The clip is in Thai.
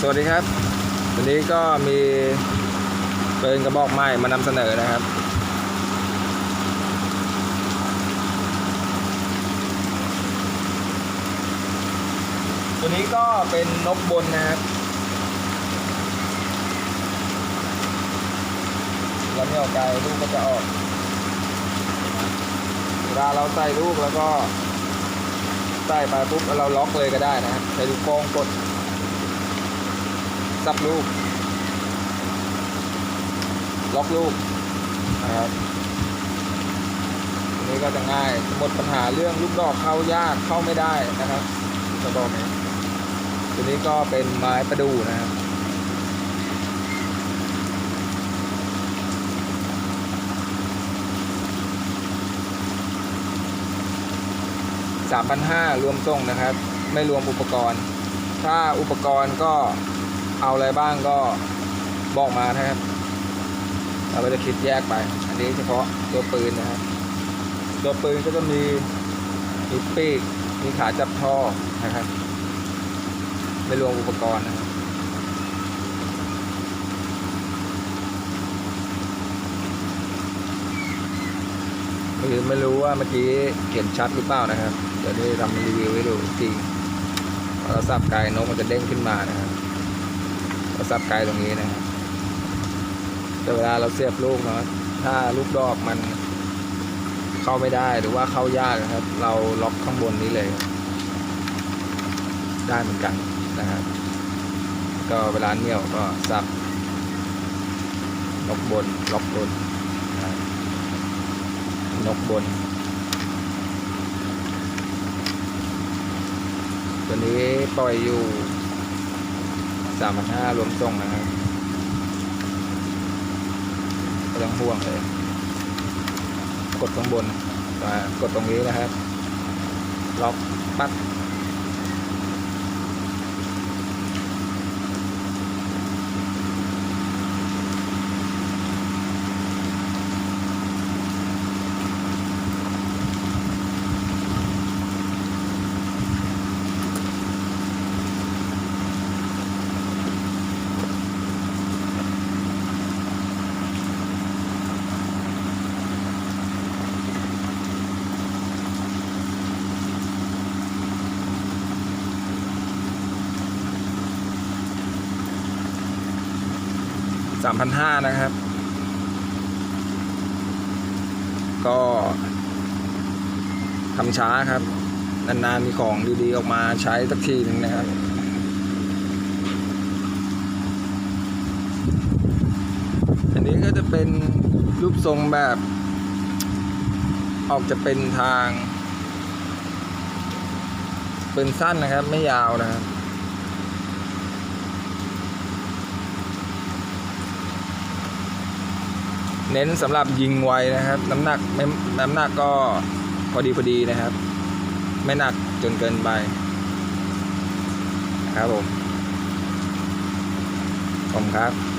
สวัสดีครับ วันนี้ก็มีปืนกระบอกใหม่มานำเสนอนะครับ ตัวนี้ก็เป็นนกบนนะครับแล้วเนี่ยไกลลูกก็จะออกเวลาเราใส่ลูกแล้วก็ใส่ไปปุ๊บแล้วเราล็อกเลยก็ได้นะครับใช้ลูกโป่งกด ซับลูก ล็อกลูกนะครับอันนี้ก็จะง่าย หมดปัญหาเรื่องลูกดอกเข้ายากเข้าไม่ได้นะครับจะบอกนี้ตัวนี้ก็เป็นไม้ประดู่นะครับสามพันห้ารวมส่งนะครับ ไม่รวมอุปกรณ์ ถ้าอุปกรณ์ก็ เอาอะไรบ้างก็บอกมานะครับ เราก็จะคิดแยกไป อันนี้เฉพาะตัวปืนนะครับ ตัวปืนก็จะมีมีปีก มีขาจับท่อนะครับ ไม่รวมอุปกรณ์นะครับคือไม่รู้ว่าเมื่อกี้เห็นชัดหรือเปล่านะครับ เดี๋ยวได้ทำรีวิวให้ดูจริงเราสับไกลนกมันจะเด้งขึ้นมานะครับ เราสับไกลตรงนี้นะครับแต่เวลาเราเสียบลูกเนาะถ้าลูกดอกมันเข้าไม่ได้หรือว่าเข้ายากนะครับ เราล็อกข้างบนนี้เลย ได้เหมือนกันนะครับ ก็เวลาเหนี่ยวก็สับนกบนล็อกบนนกบน ตัวนี้ปล่อยอยู่ สามพันห้ารวมส่งนะครับไม่ต้องห่วงเลย กดตรงบนกดตรงนี้นะครับ ล็อกปั๊บ สามพันห้านะครับ ก็ทำช้าครับ นานๆมีของดีๆ ออกมาใช้สักทีหนึงนะครับอันนี้ก็จะเป็นรูปทรงแบบ ออกจะเป็นทาง เปืนสั้นนะครับ ไม่ยาวนะครับ เน้นสำหรับยิงไวนะครับ น้ำหนักไม่น้ำหนักก็พอดีพอดีนะครับ ไม่หนักจนเกินไปครับผมขอบคุณครับ